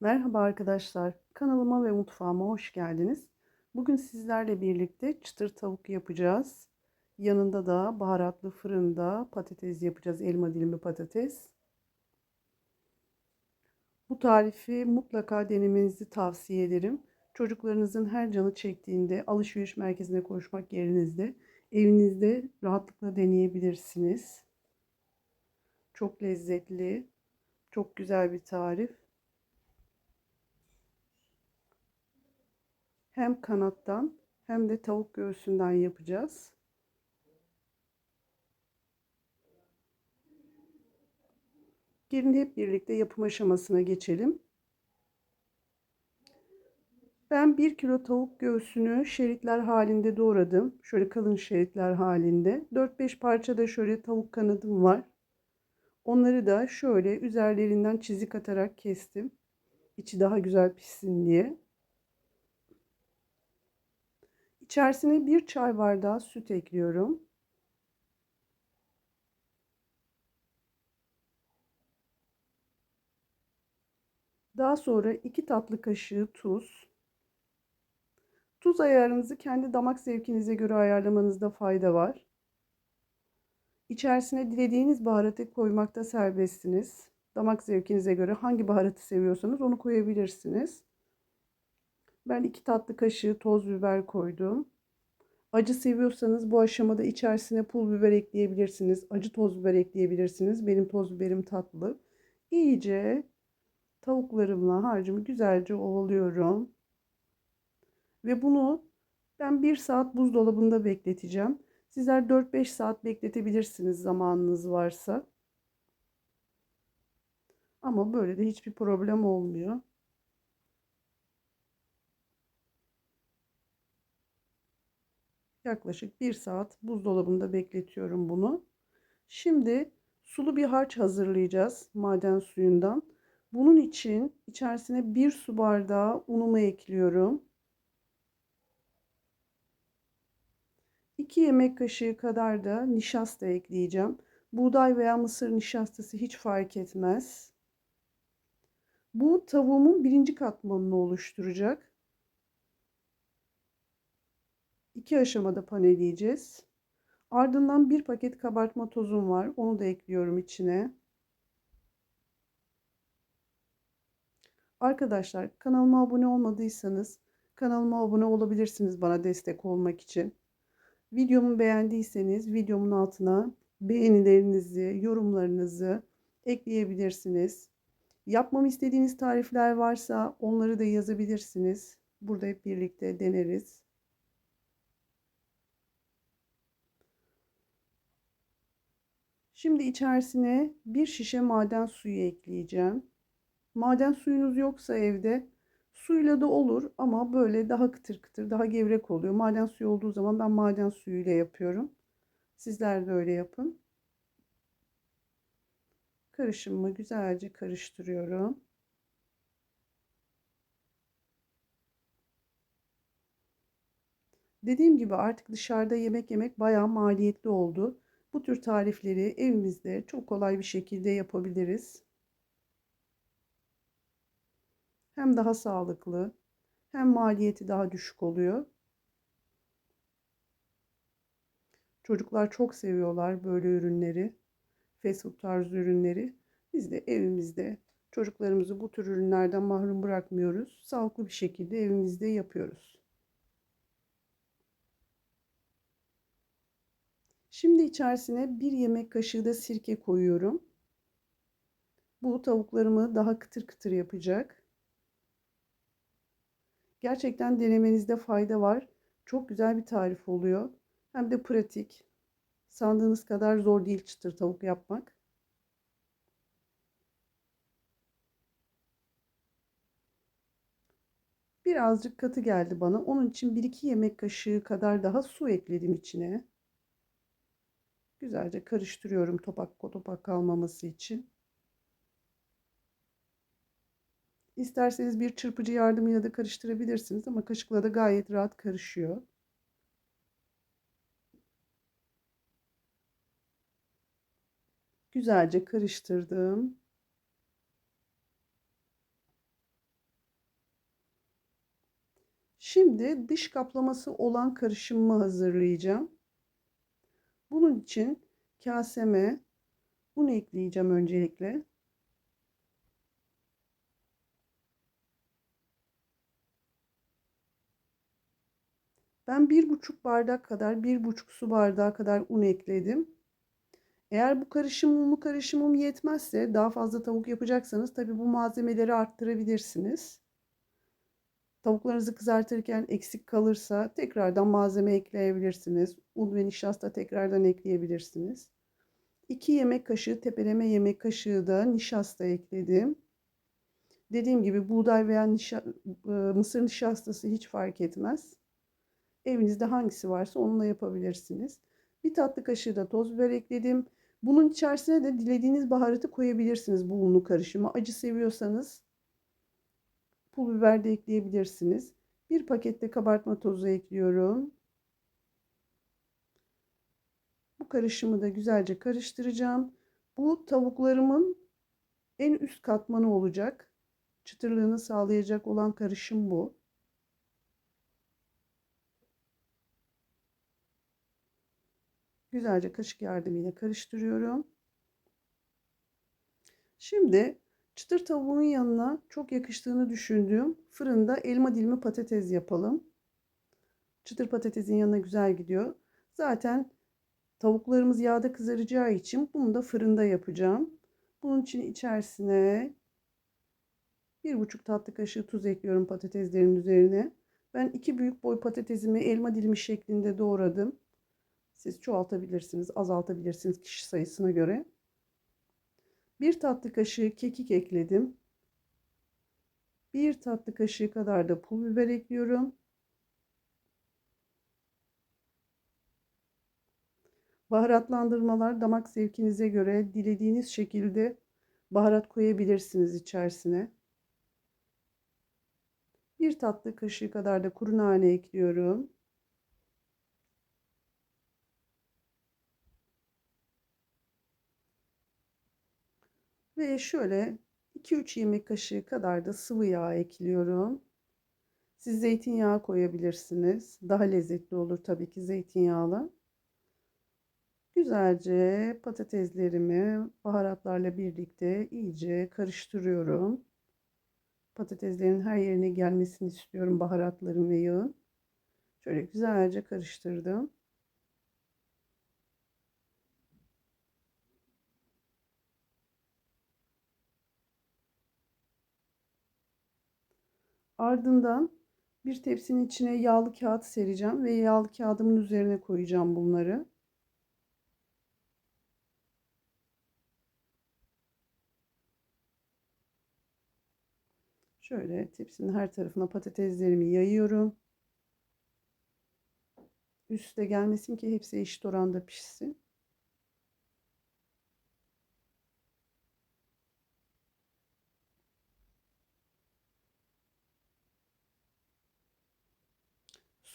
Merhaba arkadaşlar. Kanalıma ve mutfağıma hoş geldiniz. Bugün sizlerle birlikte çıtır tavuk yapacağız. Yanında da baharatlı fırında patates yapacağız. Elma dilimi patates. Bu tarifi mutlaka denemenizi tavsiye ederim. Çocuklarınızın her canı çektiğinde alışveriş merkezine koşmak yerinizde evinizde rahatlıkla deneyebilirsiniz. Çok lezzetli, çok güzel bir tarif. Hem kanattan hem de tavuk göğsünden yapacağız. Gelin hep birlikte yapım aşamasına geçelim. Ben 1 kilo tavuk göğsünü şeritler halinde doğradım. Şöyle kalın şeritler halinde. 4-5 parça da şöyle tavuk kanadım var. Onları da şöyle üzerlerinden çizik atarak kestim. İçi daha güzel pişsin diye. İçerisine bir çay bardağı süt ekliyorum. Daha sonra 2 tatlı kaşığı tuz. Tuz ayarınızı kendi damak zevkinize göre ayarlamanızda fayda var. İçerisine dilediğiniz baharatı koymakta serbestsiniz. Damak zevkinize göre hangi baharatı seviyorsanız onu koyabilirsiniz. Ben 2 tatlı kaşığı toz biber koydum. Acı seviyorsanız bu aşamada içerisine pul biber ekleyebilirsiniz. Acı toz biber ekleyebilirsiniz. Benim toz biberim tatlı. İyice tavuklarımla harcımı güzelce ovalıyorum. Ve bunu ben 1 saat buzdolabında bekleteceğim. Sizler 4-5 saat bekletebilirsiniz zamanınız varsa. Ama böyle de hiçbir problem olmuyor. Yaklaşık 1 saat buzdolabında bekletiyorum bunu. Şimdi sulu bir harç hazırlayacağız maden suyundan. Bunun için içerisine 1 su bardağı unumu ekliyorum. 2 yemek kaşığı kadar da nişasta ekleyeceğim. Buğday veya mısır nişastası hiç fark etmez. Bu tavuğumun birinci katmanını oluşturacak. İki aşamada paneleyeceğiz. Ardından bir paket kabartma tozum var. Onu da ekliyorum içine. Arkadaşlar kanalıma abone olmadıysanız kanalıma abone olabilirsiniz bana destek olmak için. Videomu beğendiyseniz videomun altına beğenilerinizi, yorumlarınızı ekleyebilirsiniz. Yapmamı istediğiniz tarifler varsa onları da yazabilirsiniz. Burada hep birlikte deneriz. Şimdi içerisine bir şişe maden suyu ekleyeceğim. Maden suyunuz yoksa evde suyla da olur ama böyle daha kıtır kıtır, daha gevrek oluyor. Maden suyu olduğu zaman ben maden suyuyla yapıyorum. Sizler de öyle yapın. Karışımımı güzelce karıştırıyorum. Dediğim gibi artık dışarıda yemek yemek bayağı maliyetli oldu. Bu tür tarifleri evimizde çok kolay bir şekilde yapabiliriz. Hem daha sağlıklı hem maliyeti daha düşük oluyor. Çocuklar çok seviyorlar böyle ürünleri. Fast food tarzı ürünleri. Biz de evimizde çocuklarımızı bu tür ürünlerden mahrum bırakmıyoruz. Sağlıklı bir şekilde evimizde yapıyoruz. Şimdi içerisine bir yemek kaşığı da sirke koyuyorum. Bu tavuklarımı daha kıtır kıtır yapacak. Gerçekten denemenizde fayda var. Çok güzel bir tarif oluyor. Hem de pratik. Sandığınız kadar zor değil çıtır tavuk yapmak. Birazcık katı geldi bana. Onun için 1-2 yemek kaşığı kadar daha su ekledim içine. Güzelce karıştırıyorum topak topak kalmaması için. İsterseniz bir çırpıcı yardımıyla da karıştırabilirsiniz ama kaşıkla da gayet rahat karışıyor. Güzelce karıştırdım. Şimdi dış kaplaması olan karışımımı hazırlayacağım. Bunun için kaseme un ekleyeceğim öncelikle. Ben bir buçuk bardak kadar, bir buçuk su bardağı kadar un ekledim. Eğer bu karışım unlu karışımım yetmezse daha fazla tavuk yapacaksanız tabi bu malzemeleri arttırabilirsiniz. Tavuklarınızı kızartırken eksik kalırsa tekrardan malzeme ekleyebilirsiniz. Un ve nişasta tekrardan ekleyebilirsiniz. 2 yemek kaşığı tepeleme yemek kaşığı da nişasta ekledim. Dediğim gibi buğday veya nişa, mısır nişastası hiç fark etmez. Evinizde hangisi varsa onunla yapabilirsiniz. Bir tatlı kaşığı da toz biber ekledim. Bunun içerisine de dilediğiniz baharatı koyabilirsiniz bu unlu karışımı. Acı seviyorsanız pul biber de ekleyebilirsiniz. Bir pakette kabartma tozu ekliyorum. Bu karışımı da güzelce karıştıracağım. Bu tavuklarımın en üst katmanı olacak. Çıtırlığını sağlayacak olan karışım bu. Güzelce kaşık yardımıyla karıştırıyorum. Şimdi çıtır tavuğun yanına çok yakıştığını düşündüğüm fırında elma dilimi patates yapalım. Çıtır patatesin yanına güzel gidiyor. Zaten tavuklarımız yağda kızaracağı için bunu da fırında yapacağım. Bunun için içerisine bir buçuk tatlı kaşığı tuz ekliyorum patateslerin üzerine. Ben iki büyük boy patatesimi elma dilimi şeklinde doğradım. Siz çoğaltabilirsiniz, azaltabilirsiniz kişi sayısına göre. Bir tatlı kaşığı kekik ekledim. Bir tatlı kaşığı kadar da pul biber ekliyorum. Baharatlandırmalar damak zevkinize göre dilediğiniz şekilde baharat koyabilirsiniz içerisine. Bir tatlı kaşığı kadar da kuru nane ekliyorum. Ve şöyle 2-3 yemek kaşığı kadar da sıvı yağ ekliyorum. Siz zeytinyağı koyabilirsiniz. Daha lezzetli olur tabii ki zeytinyağlı. Güzelce patateslerimi baharatlarla birlikte iyice karıştırıyorum. Patateslerin her yerine gelmesini istiyorum baharatların ve yağın. Şöyle güzelce karıştırdım. Ardından bir tepsinin içine yağlı kağıt sereceğim ve yağlı kağıdımın üzerine koyacağım bunları. Şöyle tepsinin her tarafına patateslerimi yayıyorum. Üste gelmesin ki hepsi eşit oranda pişsin.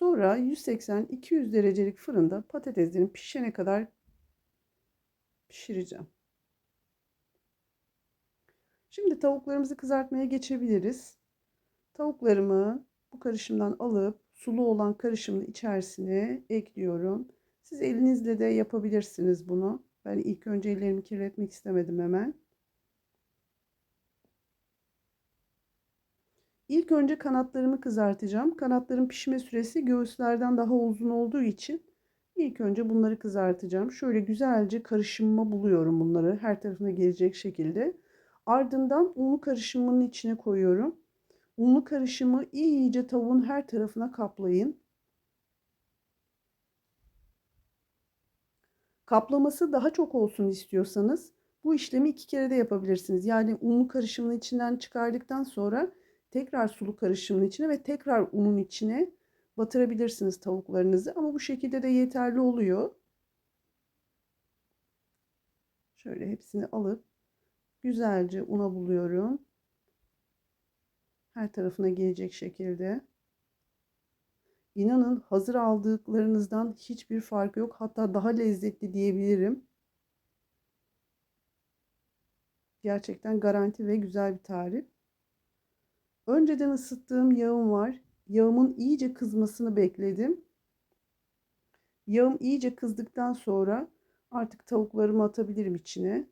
Sonra 180-200 derecelik fırında patateslerin pişene kadar pişireceğim. Şimdi tavuklarımızı kızartmaya geçebiliriz. Tavuklarımı bu karışımdan alıp sulu olan karışımın içerisine ekliyorum. Siz elinizle de yapabilirsiniz bunu. Ben ilk önce ellerimi kirletmek istemedim hemen. İlk önce kanatlarımı kızartacağım. Kanatların pişme süresi göğüslerden daha uzun olduğu için ilk önce bunları kızartacağım. Şöyle güzelce karışımıma buluyorum bunları her tarafına gelecek şekilde. Ardından unlu karışımının içine koyuyorum. Unlu karışımı iyice tavuğun her tarafına kaplayın. Kaplaması daha çok olsun istiyorsanız bu işlemi iki kere de yapabilirsiniz. Yani unlu karışımın içinden çıkardıktan sonra tekrar sulu karışımın içine ve tekrar unun içine batırabilirsiniz tavuklarınızı. Ama bu şekilde de yeterli oluyor. Şöyle hepsini alıp güzelce una buluyorum. Her tarafına gelecek şekilde. İnanın hazır aldıklarınızdan hiçbir farkı yok. Hatta daha lezzetli diyebilirim. Gerçekten garanti ve güzel bir tarif. Önceden ısıttığım yağım var. Yağımın iyice kızmasını bekledim. Yağım iyice kızdıktan sonra artık tavuklarımı atabilirim içine.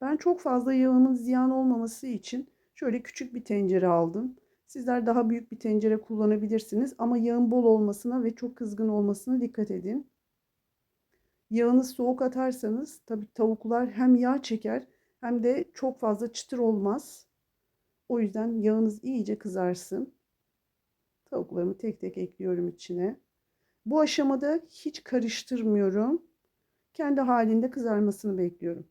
Ben çok fazla yağımın ziyan olmaması için şöyle küçük bir tencere aldım. Sizler daha büyük bir tencere kullanabilirsiniz ama yağın bol olmasına ve çok kızgın olmasına dikkat edin. Yağınız soğuk atarsanız tabii tavuklar hem yağ çeker hem de çok fazla çıtır olmaz. O yüzden yağınız iyice kızarsın. Tavuklarımı tek tek ekliyorum içine. Bu aşamada hiç karıştırmıyorum. Kendi halinde kızarmasını bekliyorum.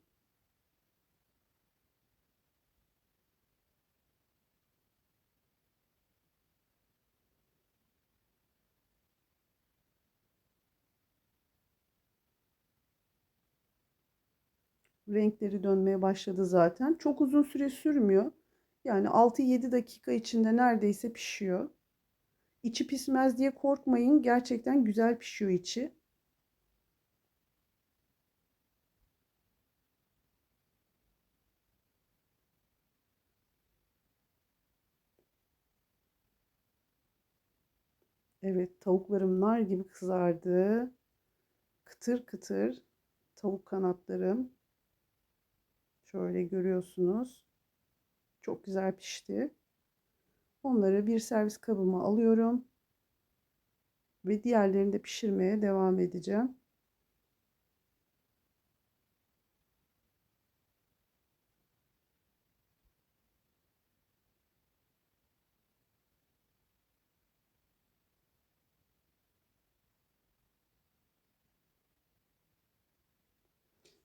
Renkleri dönmeye başladı zaten. Çok uzun süre sürmüyor. Yani 6-7 dakika içinde neredeyse pişiyor. İçi pişmez diye korkmayın. Gerçekten güzel pişiyor içi. Evet tavuklarım nar gibi kızardı. Kıtır kıtır tavuk kanatlarım. Şöyle görüyorsunuz. Çok güzel pişti. Onları bir servis kabıma alıyorum. Ve diğerlerini de pişirmeye devam edeceğim.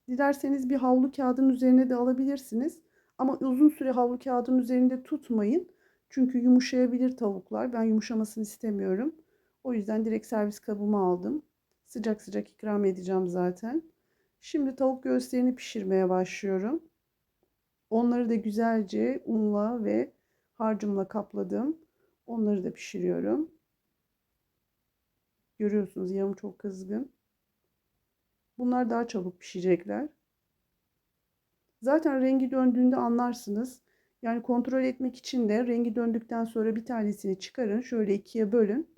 Dilerseniz bir havlu kağıdın üzerine de alabilirsiniz. Ama uzun süre havlu kağıdın üzerinde tutmayın. Çünkü yumuşayabilir tavuklar. Ben yumuşamasını istemiyorum. O yüzden direkt servis kabıma aldım. Sıcak sıcak ikram edeceğim zaten. Şimdi tavuk göğüslerini pişirmeye başlıyorum. Onları da güzelce unla ve harcımla kapladım. Onları da pişiriyorum. Görüyorsunuz yağım çok kızgın. Bunlar daha çabuk pişecekler. Zaten rengi döndüğünde anlarsınız. Yani kontrol etmek için de rengi döndükten sonra bir tanesini çıkarın. Şöyle ikiye bölün.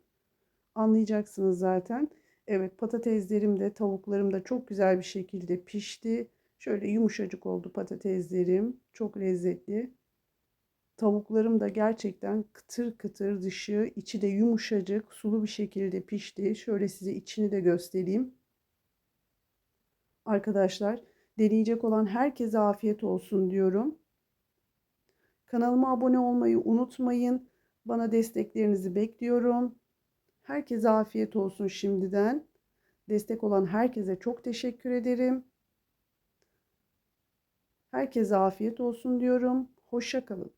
Anlayacaksınız zaten. Evet patateslerim de tavuklarım da çok güzel bir şekilde pişti. Şöyle yumuşacık oldu patateslerim. Çok lezzetli. Tavuklarım da gerçekten kıtır kıtır dışı, içi de yumuşacık, sulu bir şekilde pişti. Şöyle size içini de göstereyim. Arkadaşlar deneyecek olan herkese afiyet olsun diyorum. Kanalıma abone olmayı unutmayın. Bana desteklerinizi bekliyorum. Herkese afiyet olsun şimdiden. Destek olan herkese çok teşekkür ederim. Herkese afiyet olsun diyorum. Hoşça kalın.